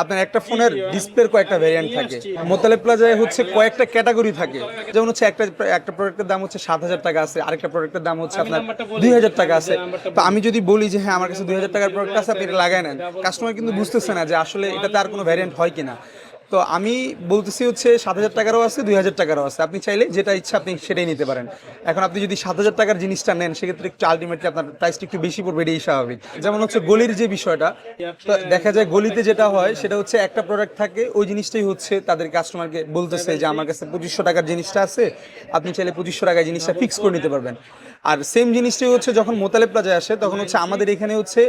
আপনার একটা ফোনের ডিসপ্লের কয়েকটা ভ্যারিয়েন্ট থাকে। মোতালেব প্লাজায় হচ্ছে কয়েকটা ক্যাটাগরি থাকে। যেমন হচ্ছে একটা একটা প্রোডাক্টের দাম হচ্ছে সাত হাজার টাকা আছে আরেকটা প্রোডাক্টের দাম হচ্ছে আপনার দুই হাজার টাকা আছে। তো আমি যদি বলি যে হ্যাঁ আমার কাছে দুই হাজার টাকার প্রোডাক্ট আছে আপনি এটা লাগাই নেন। কাস্টমার কিন্তু বুঝতেছে না যে আসলে এটাতে আর কোনো ভ্যারিয়েন্ট হয় কিনা। তো আমি বলতেছি হচ্ছে সাত হাজার টাকারও আছে, দুই হাজার টাকারও আছে। আপনি চাইলে যেটা ইচ্ছা আপনি সেটাই নিতে পারেন। এখন আপনি যদি সাত হাজার টাকার জিনিসটা নেন, সেক্ষেত্রে একটু আলটিমেটলি আপনার প্রাইসটা একটু বেশি পড়বে, এটাই স্বাভাবিক। যেমন হচ্ছে গলির যে বিষয়টা, তো দেখা যায় গলিতে যেটা হয়, সেটা হচ্ছে একটা প্রোডাক্ট থাকে, ওই জিনিসটাই হচ্ছে তাদের কাস্টমারকে বলতেছে যে, আমার কাছে পঁচিশশো টাকার জিনিসটা আছে আপনি চাইলে পঁচিশশো টাকায় জিনিসটা ফিক্স করে নিতে পারবেন। আর সেম জিনিসটাই হচ্ছে যখন মোতালেব প্লাজায় আসে, তখন হচ্ছে আমাদের এখানে হচ্ছে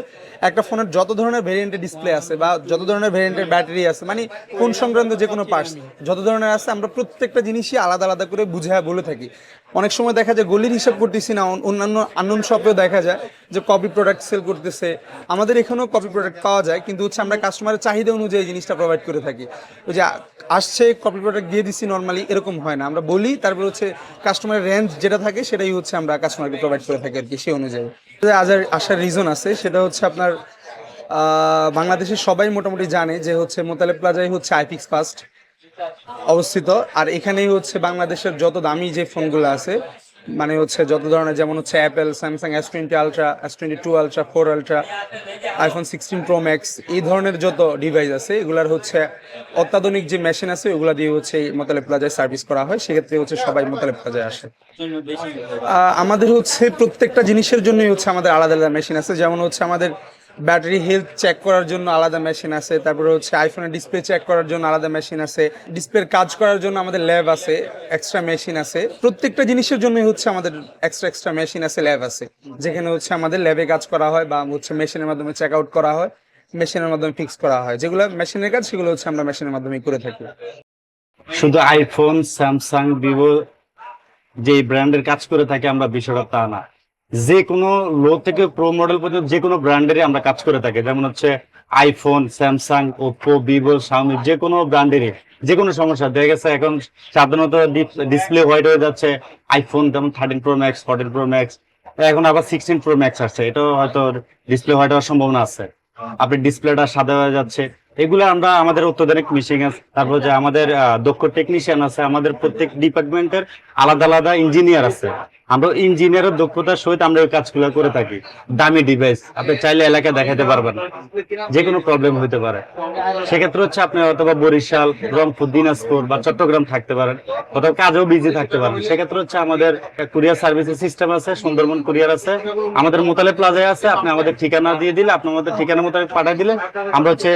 একটা ফোনের যত ধরনের ভেরিয়েন্টের ডিসপ্লে আছে বা যত ধরনের ভেরিয়েন্টের ব্যাটারি আছে মানে ফোন সংক্রান্ত যে কোনো পার্টস যত ধরনের আছে আমরা প্রত্যেকটা জিনিসই আলাদা আলাদা করে বুঝায় বলে থাকি। অনেক সময় দেখা যায় গলির হিসাব করতেছি না অন্যান্য আননোন শপেও দেখা যায় যে কপি প্রোডাক্ট সেল করতেছে। আমাদের এখানেও কপি প্রোডাক্ট পাওয়া যায়, কিন্তু হচ্ছে আমরা কাস্টমারের চাহিদা অনুযায়ী জিনিসটা প্রোভাইড করে থাকি। ওই যে, আসছে কপি প্রোডাক্ট দিয়ে দিচ্ছি নর্মালি এরকম হয় না। আমরা বলি, তারপর হচ্ছে কাস্টমারের রেঞ্জ যেটা থাকে, সেটাই হচ্ছে আমরা কাস্টমারকে প্রোভাইড করে থাকি আর কি, সেই অনুযায়ী। আজার আসার রিজন আছে, সেটা হচ্ছে আপনার বাংলাদেশে বাংলাদেশের সবাই মোটামুটি জানে যে হচ্ছে মোতালে প্লাজাই হচ্ছে আইপিক্স ফার্স্ট অবস্থিত। আর এখানেই হচ্ছে বাংলাদেশের যত দামি যে ফোনগুলো আছে মানে হচ্ছে যত ধরনের, যেমন হচ্ছে Apple Samsung S twenty ultra S twenty two ultra four ultra iPhone sixteen pro max এই ধরনের যত ডিভাইস আছে, এগুলার হচ্ছে অত্যাধুনিক যে মেশিন আছে, ওগুলা দিয়ে হচ্ছে এই মোতালেব প্লাজায় সার্ভিস করা হয়। সেক্ষেত্রে হচ্ছে সবাই মোতালেব প্লাজায় আসে। আমাদের হচ্ছে প্রত্যেকটা জিনিসের জন্যই হচ্ছে আমাদের আলাদা আলাদা মেশিন আছে। যেমন হচ্ছে আমাদের ব্যাটারি হেলথ চেক করার জন্য আলাদা মেশিন আছে, তারপরে হচ্ছে আইফোনের ডিসপ্লে চেক করার জন্য আলাদা মেশিন আছে, ডিসপ্লের কাজ করার জন্য আমাদের ল্যাব আছে এক্সট্রা মেশিন আছে। প্রত্যেকটা জিনিসের জন্যই হচ্ছে আমাদের এক্সট্রা এক্সট্রা মেশিন আছে, ল্যাব আছে। যেখানে হচ্ছে আমাদের ল্যাবে কাজ করা হয় বা হচ্ছে মেশিনের মাধ্যমে চেক আউট করা হয় মেশিনের মাধ্যমে ফিক্স করা হয়। যেগুলো মেশিনের কাজ, সেগুলো হচ্ছে আমরা মেশিনের মাধ্যমে করে থাকি। শুধু আইফোন, স্যামসাং, ভিভো যে ব্র্যান্ডের কাজ করে থাকে আমরা, বিষয়টা তা না। যে কোনো লো থেকে প্রো মডেল পর্যন্ত যে কোনো ব্র্যান্ডেরই আমরা কাজ করে থাকি। যেমন হচ্ছে iPhone Samsung Oppo Vivo Xiaomi যে কোনো ব্র্যান্ডেরই, যে কোনো সমস্যা। দেখা গেছে এখন সাধারণত ডিসপ্লে হোয়াইট হয়ে যাচ্ছে আইফোন যেমন thirteen pro max fourteen pro max এখন আবার সিক্সটিন প্রো ম্যাক্স আসছে। এটাও হয়তো ডিসপ্লে হোয়াইট হওয়ার সম্ভাবনা আছে। আপনি ডিসপ্লেটা সাদা হয়ে যাচ্ছে। এগুলো আমরা আমাদের অত্যাধুনিক মিশিং আছে। তারপর যে আমাদের দক্ষ টেকনিশিয়ান আছে। আমাদের প্রত্যেক ডিপার্টমেন্টের আলাদা আলাদা ইঞ্জিনিয়ার আছে। আমরা ইঞ্জিনিয়ারের দক্ষতার সহিত আমরা ওই কাজগুলো করে থাকি। দামি ডিভাইস আপনি চাইলে এলাকায় দেখাতে পারবেন। যে কোনো প্রবলেম হতে পারে। সেক্ষেত্রে হচ্ছে আপনি অথবা বরিশাল, রংপুর, দিনাজপুর বা চট্টগ্রাম থাকতে পারেন। কোথাও কাজেও বিজি থাকতে পারেন সেক্ষেত্রে হচ্ছে আমাদের কুরিয়ার সার্ভিসের সিস্টেম আছে, সুন্দরবন কুরিয়ার আছে। আমাদের মোতালে প্লাজায় আছে। আপনি আমাদের ঠিকানা দিয়ে দিলে, আপনি আমাদের ঠিকানা মোতাবেক পাঠিয়ে দিলে আমরা হচ্ছে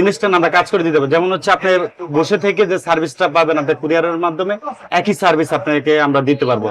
ইনস্ট্যান্ট আমরা কাজ করে দিতে পারব যেমন হচ্ছে আপনি বসে থেকে যে সার্ভিসটা পাবেন আপনার কুরিয়ারের মাধ্যমে, একই সার্ভিস আপনাকে আমরা দিতে পারব।